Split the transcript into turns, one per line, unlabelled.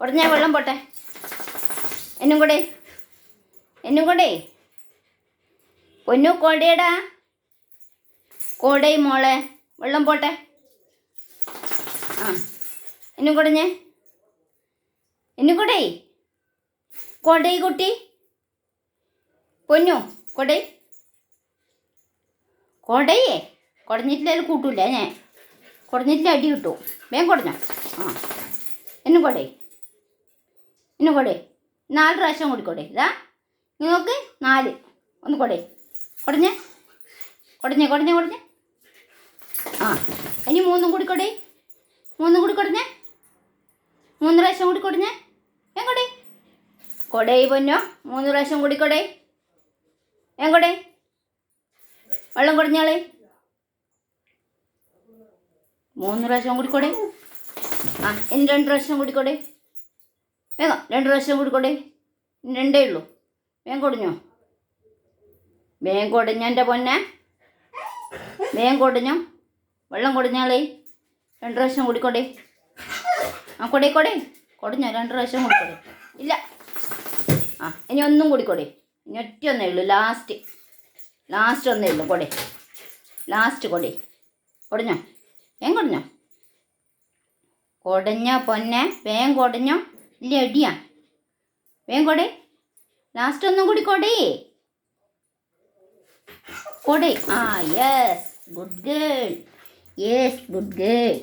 കുടഞ്ഞ വെള്ളം പോട്ടെ. എന്നും കൂടെ. എന്നും കൂടെ. പൊന്നു കൊടയടാ. കോടയും മോളെ വെള്ളം പോട്ടെ. ആ എന്നും കുടഞ്ഞേ എന്നും കൂടെ. കൊടൈ കുട്ടി. പൊന്നു കൊടേ കൊടയേ. കുടഞ്ഞിട്ടില്ല കൂട്ടൂല ഞാൻ. കുടഞ്ഞിട്ടില്ല അടി കിട്ടും. വേഗം കുടഞ്ഞോ ആ എന്നും കൊടേ. എന്നും കൊടേ. നാല് പ്രാവശ്യം കൂടിക്കോടെ ഇതാ. നോക്ക്. നാല്. ഒന്ന് കൊടേ. കുടഞ്ഞേ. കുടഞ്ഞേ കുടഞ്ഞേ കുടഞ്ഞേ. ആ. ഇനി മൂന്നും കൂടി കൊടേ. മൂന്നും കൂടി കൊടഞ്ഞ. മൂന്ന് പ്രാവശ്യം കൂടി കൊടഞ്ഞ. ഏ കൊടേ? കൊടേ പൊന്നോ. മൂന്ന് പ്രാവശ്യം കൂടി കൊടേ. കൊടേ? വെള്ളം കുടഞ്ഞാളേ മൂന്ന് പ്രാവശ്യം കൊടേ ആ. ഇനി രണ്ട് പ്രാവശ്യം കൂടിക്കോടെ വേഗം രണ്ട് പ്രാവശ്യം കൂടിക്കോടെ ഇനി രണ്ടേ ഉള്ളൂ. വേഗം കൊടിഞ്ഞോ? വേഗം കൊടിഞ്ഞോ എന്റെ പൊന്നെ? വേഗം കൊടിഞ്ഞോ? വെള്ളം കൊടിഞ്ഞാളേ രണ്ട് പ്രാവശ്യം കൂടിക്കോടെ. ആ കൊടേ കൊടേ. കൊടിഞ്ഞോ? രണ്ട് പ്രാവശ്യം കൂടിക്കോടെ. ഇല്ല. ആ ഇനി ഒന്നും കൂടിക്കോടെ. ഇനി ഒറ്റ ഒന്നേ ഉള്ളൂ. ലാസ്റ്റ്. ലാസ്റ്റ് ഒന്നേ ഉള്ളൂ കൊടേ. ലാസ്റ്റ് കൊടി. കൊടിഞ്ഞോ? വേഗം കൊടിഞ്ഞോ? കൊടഞ്ഞ പൊന്നെ? വേഗം കൊടഞ്ഞോ? ഇല്ല അടിയാ. വേഗം കൊടേ. ലാസ്റ്റ് ഒന്നും കൂടി കൊടേ. കൊടേ. ആ yes good girl yes good girl